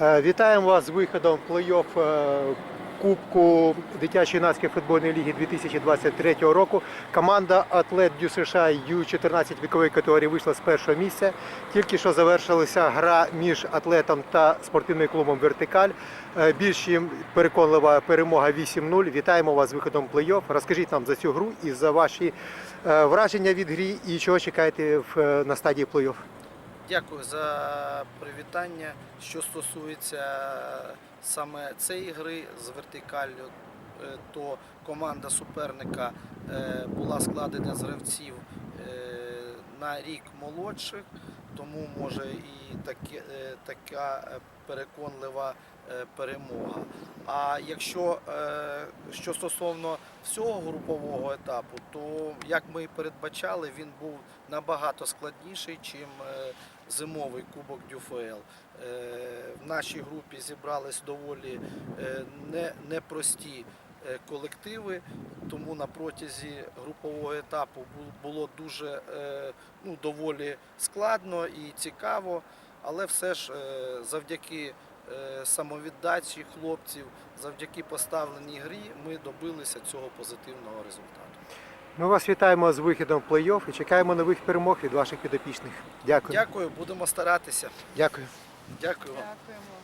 Е, Вітаємо вас з виходом плей-офф е, Кубку дитячо-юнацької футбольної ліги 2023 року. Команда Атлет Дю США Ю-14 вікової категорії вийшла з першого місця. Тільки що завершилася гра між атлетом та спортивним клубом Вертикаль. Е, Більш їм переконлива перемога 8-0. Вітаємо вас з виходом плей-офф. Розкажіть нам за цю гру і за ваші враження від грі і чого чекаєте на стадії плей-офф. Дякую за привітання. Що стосується саме цієї гри з вертикаллю, е, то команда суперника е, була складена з гравців е, на рік молодших, тому може і таке, е, така е, переконлива е, перемога. А якщо що стосовно всього групового етапу, то як ми і передбачали, він був набагато складніший, чим зимовий кубок ДЮФЛ. Е, В нашій групі зібрались доволі не- непрості е, колективи, тому на протязі групового етапу було дуже е, ну, доволі складно і цікаво, але все ж е, завдяки е, самовіддачі хлопців, завдяки поставленій грі ми добилися цього позитивного результату. Ми вас вітаємо з виходом в плей-офф і чекаємо нових перемог від ваших підопічних. Дякую. Дякую, будемо старатися. Дякую. Дякую вам. Дякуємо.